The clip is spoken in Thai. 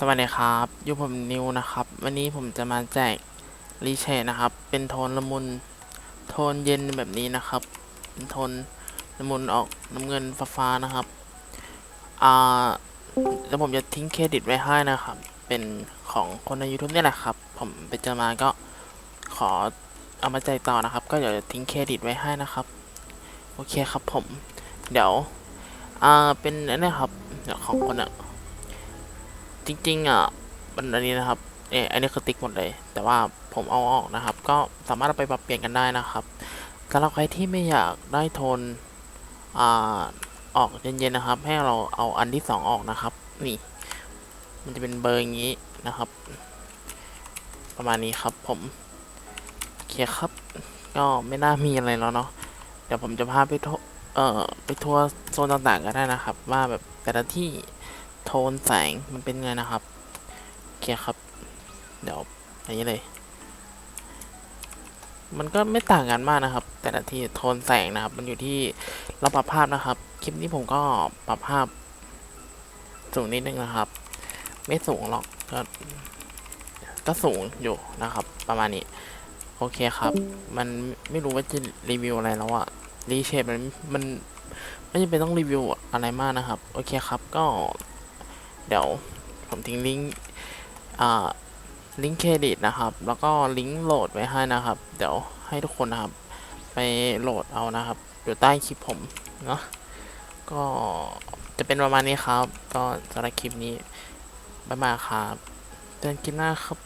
สวัสดีครับอยู่ผมนิวนะครับ วันนี้ผมจะมาแจกรีเชดนะครับ เป็นโทนละมุน โทนเย็นแบบนี้นะครับ เป็นโทนละมุนออกน้ำเงินฟ้าๆนะครับ อ่า แล้วผมจะทิ้งเครดิตไว้ให้นะครับ เป็นของคนใน YouTube เนี่ยแหละครับ ผมไปเจอมาก็ขอเอามาแจกต่อนะครับ ก็เดี๋ยวจะทิ้งเครดิตไว้ให้นะครับ โอเคครับผม เดี๋ยว อ่า เป็นอันนี้ครับ เดี๋ยวของคนอะ จริงๆอะมันอันนี้นะครับเอออันนี้คือติ๊กหมดเลย แต่ว่าผมเอาออกนะครับ ก็สามารถเอาไปปรับเปลี่ยนกันได้นะครับสำหรับใครที่ไม่อยากได้โทนอ่าออกเย็นๆนะครับ ให้เราเอาอันที่สองออกนะครับ นี่ มันจะเป็นเบอร์อย่างนี้นะครับ ประมาณนี้ครับผมโอเคครับ ก็ไม่น่ามีอะไรแล้วเนาะเดี๋ยวผมจะพาไปทัวร์เอ่อไปทัวร์โซนต่างๆกันได้นะครับ ว่าแบบแต่ละที่ โทนแสงมันเป็นไงนะครับโอเคครับ เดี๋ยวอันนี้เลย มันก็ไม่ต่างกันมากนะครับ แต่ละที่โทนแสงนะครับ มันอยู่ที่เราปรับภาพนะครับ คลิปนี้ผมก็ปรับภาพ สูงนิดนึงนะครับ ไม่สูงหรอกก็ก็สูงอยู่นะครับ ประมาณนี้ โอเคครับ มันไม่รู้ว่าจะรีวิวอะไรแล้วอะรีเชฟมันมันไม่จำเป็นต้องรีวิวอะไรมากนะครับ โอเคครับก็ เดี๋ยวผมทิ้งลิงก์ลิงก์เครดิตนะครับ แล้วก็ลิงก์โหลดไว้ให้นะครับ เดี๋ยวให้ทุกคนนะครับ ไปโหลดเอานะครับ อยู่ใต้คลิปผมเนาะก็จะเป็นประมาณนี้ครับ ก็สำหรับคลิปนี้บ๊ายบายครับเจอกันคลิปหน้าครับ